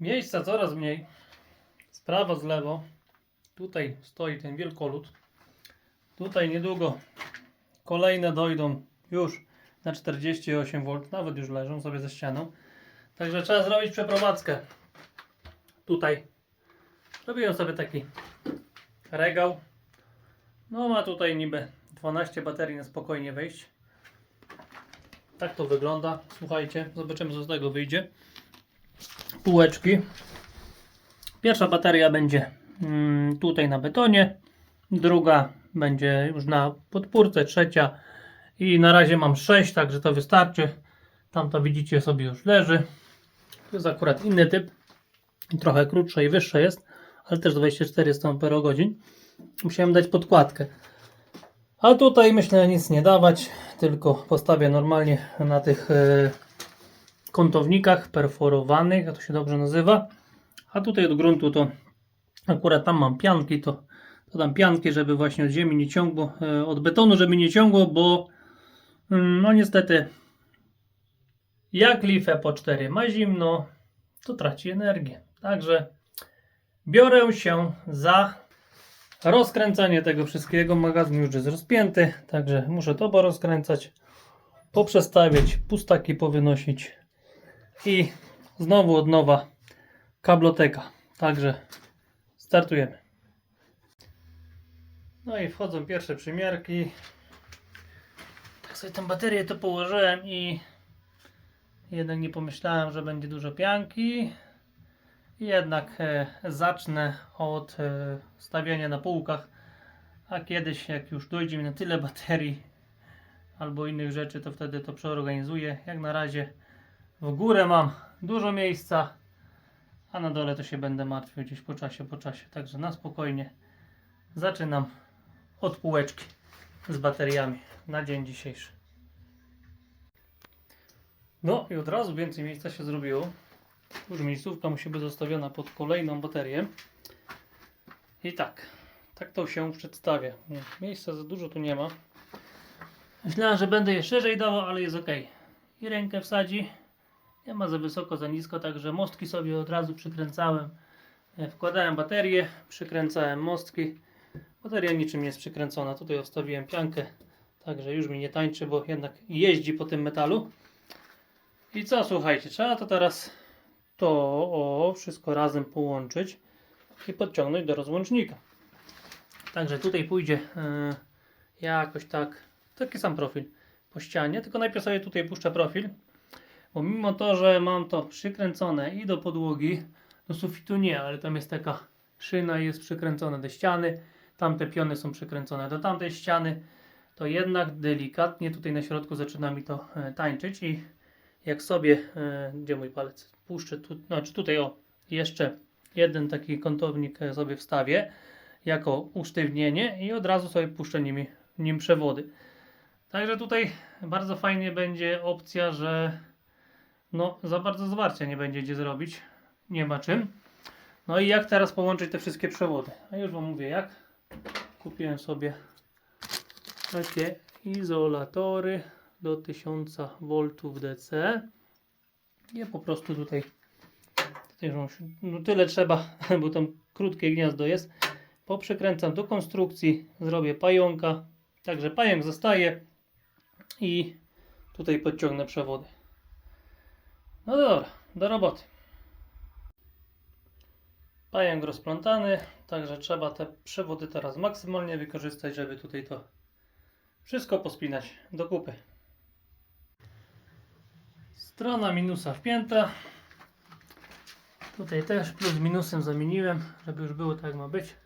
Miejsca coraz mniej. Z prawo, z lewo. Tutaj stoi ten wielkolud. Tutaj niedługo kolejne dojdą już na 48 V. Nawet już leżą sobie ze ścianą. Także trzeba zrobić przeprowadzkę. Tutaj. Robiłem sobie taki regał. No ma tutaj niby 12 baterii na spokojnie wejść. Tak to wygląda. Słuchajcie, zobaczymy co z tego wyjdzie. Półeczki. Pierwsza bateria będzie mm, tutaj na betonie. Druga będzie już na podpórce. Trzecia. I na razie mam 6, także to wystarczy. Tam to widzicie sobie już leży. To jest akurat inny typ. Trochę krótsze i wyższe jest, ale też 24 Ah. Musiałem dać podkładkę. A tutaj myślę nic nie dawać, tylko postawię normalnie na tych e, kątownikach perforowanych, jak to się dobrze nazywa. A tutaj od gruntu to akurat tam mam pianki, to, to dam pianki, żeby właśnie od ziemi nie ciągło, e, od betonu, żeby nie ciągło, bo mm, no niestety jak lifę po 4 ma zimno, to traci energię. Także biorę się za rozkręcanie tego wszystkiego. Magazyn już jest rozpięty, także muszę to porozkręcać, poprzestawiać, pustaki powynosić i znowu od nowa kabloteka. Także startujemy. No i wchodzą pierwsze przymiarki. Tak sobie tę baterię to położyłem i jednak nie pomyślałem, że będzie dużo pianki. Jednak e, zacznę od e, stawiania na półkach, a kiedyś jak już dojdzie mi na tyle baterii albo innych rzeczy, to wtedy to przeorganizuję. Jak na razie w górę mam dużo miejsca, a na dole to się będę martwił gdzieś po czasie, po czasie. Także na spokojnie zaczynam od półeczki z bateriami na dzień dzisiejszy. No i od razu więcej miejsca się zrobiło. Już miejscówka musi być zostawiona pod kolejną baterię. I tak, tak to się przedstawia. Miejsca za dużo tu nie ma. Myślałem, że będę je szerzej dawał, ale jest ok. I rękę wsadzi. Nie ma za wysoko, za nisko, także mostki sobie od razu przykręcałem. E, Wkładałem baterię, przykręcałem mostki. Bateria niczym nie jest przykręcona. Tutaj ostawiłem piankę, także już mi nie tańczy, bo jednak jeździ po tym metalu. I co, słuchajcie, trzeba to teraz to o, wszystko razem połączyć i podciągnąć do rozłącznika. Także tutaj pójdzie e, jakoś tak, taki sam profil po ścianie, tylko najpierw sobie tutaj puszczę profil, bo mimo to, że mam to przykręcone i do podłogi, do sufitu nie, ale tam jest taka szyna i jest przykręcona do ściany, tamte piony są przykręcone do tamtej ściany, to jednak delikatnie tutaj na środku zaczyna mi to e, tańczyć i jak sobie, e, gdzie mój palec, puszczę, tu, znaczy tutaj o, jeszcze jeden taki kątownik e, sobie wstawię jako usztywnienie i od razu sobie puszczę nimi, nim przewody. Także tutaj bardzo fajnie będzie opcja, że no za bardzo zwarcia nie będzie gdzie zrobić, nie ma czym. No i jak teraz połączyć te wszystkie przewody? A już Wam mówię jak. Kupiłem sobie takie izolatory do 1000 V DC. I po prostu tutaj, no tyle trzeba, bo tam krótkie gniazdo jest. Poprzekręcam do konstrukcji, zrobię pająka. Także pająk zostaje i tutaj podciągnę przewody. No dobra, do roboty. Pająk rozplątany, także trzeba te przewody teraz maksymalnie wykorzystać, żeby tutaj to wszystko pospinać do kupy. Strona minusa wpięta. Tutaj też plus minusem zamieniłem, żeby już było tak jak ma być.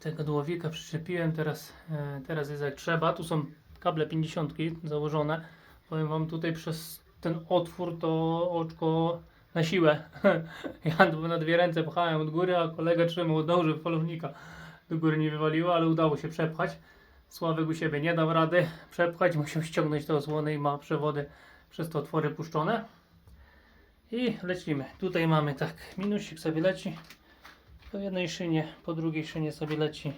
Tego dłowika przyczepiłem, teraz, e, teraz jest jak trzeba. Tu są kable 50 założone. Powiem Wam tutaj przez ten otwór to oczko na siłę. ja na dwie ręce pchałem od góry, a kolega trzymał żeby falownika do góry nie wywaliło, ale udało się przepchać. Sławek u siebie nie dał rady przepchać, musiał ściągnąć te osłony i ma przewody przez te otwory puszczone. I lecimy. Tutaj mamy tak, minusik sobie leci po jednej szynie, po drugiej szynie sobie leci.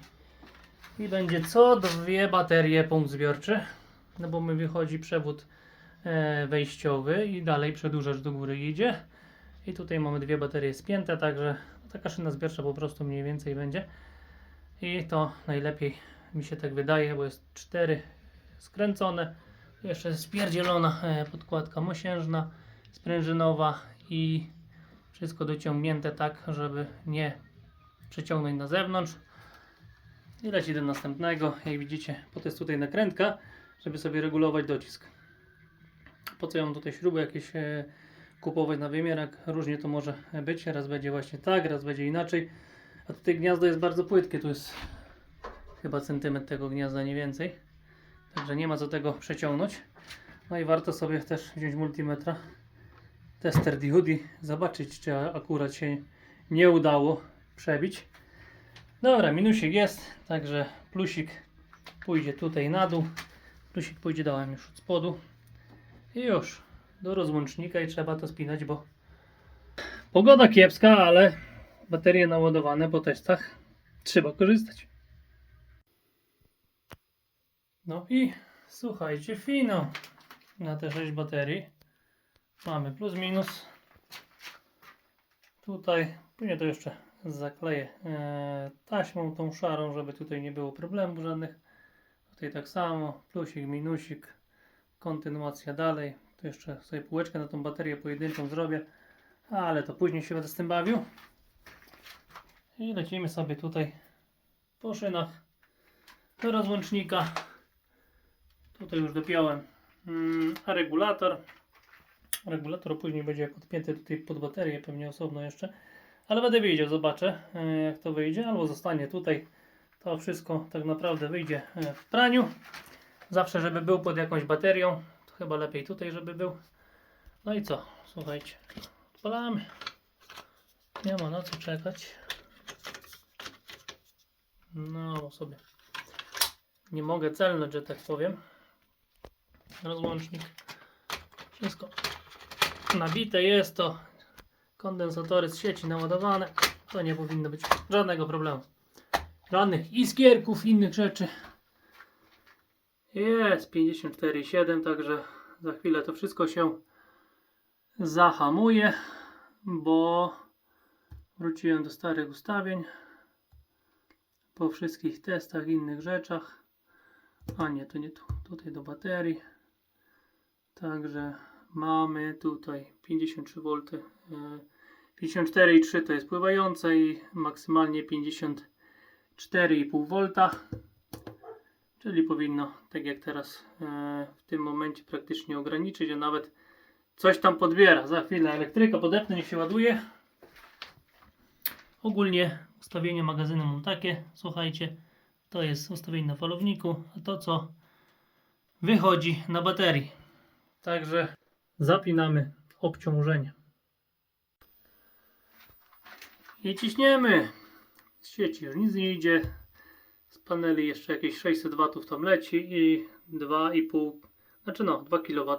I będzie co dwie baterie punkt zbiorczy, no bo mi wychodzi przewód wejściowy i dalej przedłużacz do góry idzie. I tutaj mamy dwie baterie spięte, także taka szyna zbiercza po prostu mniej więcej będzie. I to najlepiej mi się tak wydaje, bo jest cztery skręcone. Jeszcze jest spierdzielona e, podkładka mosiężna, sprężynowa i wszystko dociągnięte tak, żeby nie przeciągnąć na zewnątrz. I leci do następnego. Jak widzicie, to jest tutaj nakrętka, żeby sobie regulować docisk. Po co ja mam tutaj śruby jakieś e, kupować na wymiarach? Różnie to może być. Raz będzie właśnie tak, raz będzie inaczej. A tutaj gniazdo jest bardzo płytkie. Tu jest chyba centymetr tego gniazda, nie więcej. Także nie ma co tego przeciągnąć. No i warto sobie też wziąć multimetra, tester diody, zobaczyć czy akurat się nie udało przebić. Dobra, minusik jest, także plusik pójdzie tutaj na dół. Plusik pójdzie dałem już od spodu. I już do rozłącznika i trzeba to spinać, bo pogoda kiepska, ale baterie naładowane po testach trzeba korzystać. No i słuchajcie, finał na te 6 baterii. Mamy plus minus. Tutaj, później to jeszcze zakleję e, taśmą tą szarą, żeby tutaj nie było problemów żadnych. Tutaj tak samo, plusik, minusik, kontynuacja dalej. Tu jeszcze sobie półeczkę na tą baterię pojedynczą zrobię, ale to później się będę z tym bawił. I lecimy sobie tutaj po szynach do rozłącznika. Tutaj już dopiąłem mm, a regulator. Regulator później będzie podpięty tutaj pod baterię, pewnie osobno jeszcze. Ale będę wiedział, zobaczę e, jak to wyjdzie, albo zostanie tutaj. To wszystko tak naprawdę wyjdzie e, w praniu. Zawsze, żeby był pod jakąś baterią, to chyba lepiej tutaj, żeby był. No i co? Słuchajcie, odpalamy. Nie ma na co czekać. No sobie nie mogę celnąć, że tak powiem. Rozłącznik. Wszystko nabite jest to. Kondensatory z sieci naładowane. To nie powinno być żadnego problemu. Żadnych iskierków, innych rzeczy. Jest 54,7, także za chwilę to wszystko się zahamuje, bo wróciłem do starych ustawień po wszystkich testach, innych rzeczach. A nie, to nie tu, tutaj do baterii. Także mamy tutaj 53 V. e, 54,3 to jest pływające i maksymalnie 54,5 V. Czyli powinno, tak jak teraz e, w tym momencie praktycznie ograniczyć, a nawet coś tam podbiera. Za chwilę elektryka podepnę, niech się ładuje. Ogólnie ustawienie magazynu mam takie, słuchajcie, to jest ustawienie na falowniku, a to co wychodzi na baterii. Także zapinamy obciążenie. I ciśniemy. Z sieci już nic nie idzie. Paneli jeszcze jakieś 600 W tam leci i 2,5, znaczy no 2 kW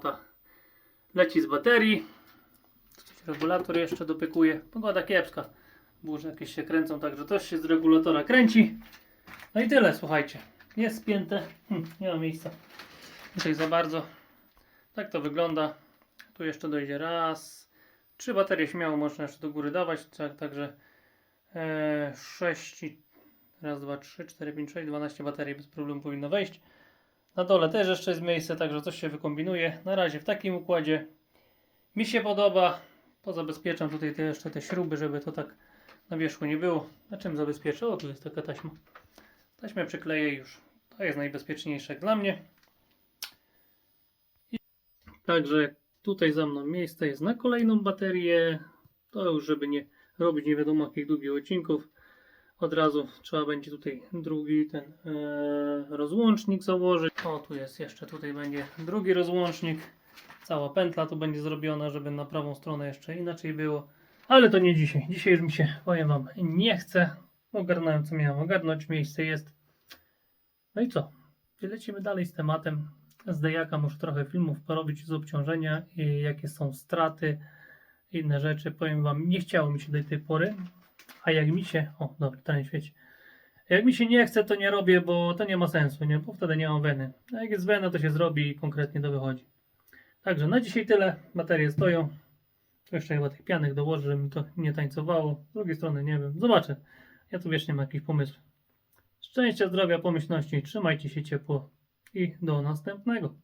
leci z baterii. Regulator jeszcze dopykuje. Pogoda kiepska. Burze jakieś się kręcą, także też się z regulatora kręci. No i tyle, słuchajcie. Jest spięte. Hm, nie ma miejsca. Tutaj za bardzo. Tak to wygląda. Tu jeszcze dojdzie raz. Trzy baterie śmiało można jeszcze do góry dawać. Tak, także e, 6. Raz, dwa, trzy, cztery, pięć, sześć, 12 baterii bez problemu powinno wejść. Na dole też jeszcze jest miejsce, także coś się wykombinuje. Na razie w takim układzie mi się podoba. Pozabezpieczam tutaj te, jeszcze te śruby, żeby to tak na wierzchu nie było. Na czym zabezpieczę? O, tu jest taka taśma. Taśmę przykleję już. To jest najbezpieczniejsze dla mnie. I także tutaj za mną miejsce jest na kolejną baterię. To już, żeby nie robić nie wiadomo jakich długich odcinków. Od razu trzeba będzie tutaj drugi ten e, rozłącznik założyć. O, tu jest jeszcze, tutaj będzie drugi rozłącznik. Cała pętla tu będzie zrobiona, żeby na prawą stronę jeszcze inaczej było. Ale to nie dzisiaj. Dzisiaj już mi się, powiem Wam, nie chce. Ogarnąłem co miałem ogarnąć, miejsce jest. No i co? Lecimy dalej z tematem. Z dejaka muszę trochę filmów porobić z obciążenia jakie są straty, inne rzeczy. Powiem Wam, nie chciało mi się do tej pory, a jak mi się, o dobra, to nie świeci. Jak mi się nie chce, to nie robię, bo to nie ma sensu, nie? Bo wtedy nie mam weny. A jak jest wena, to się zrobi i konkretnie to wychodzi. Także na dzisiaj tyle. Baterie stoją. Jeszcze chyba tych pianek dołożę, żeby mi to nie tańcowało. Z drugiej strony nie wiem. Zobaczę. Ja tu wiecznie mam jakiś pomysł. Szczęścia, zdrowia, pomyślności. Trzymajcie się ciepło i do następnego.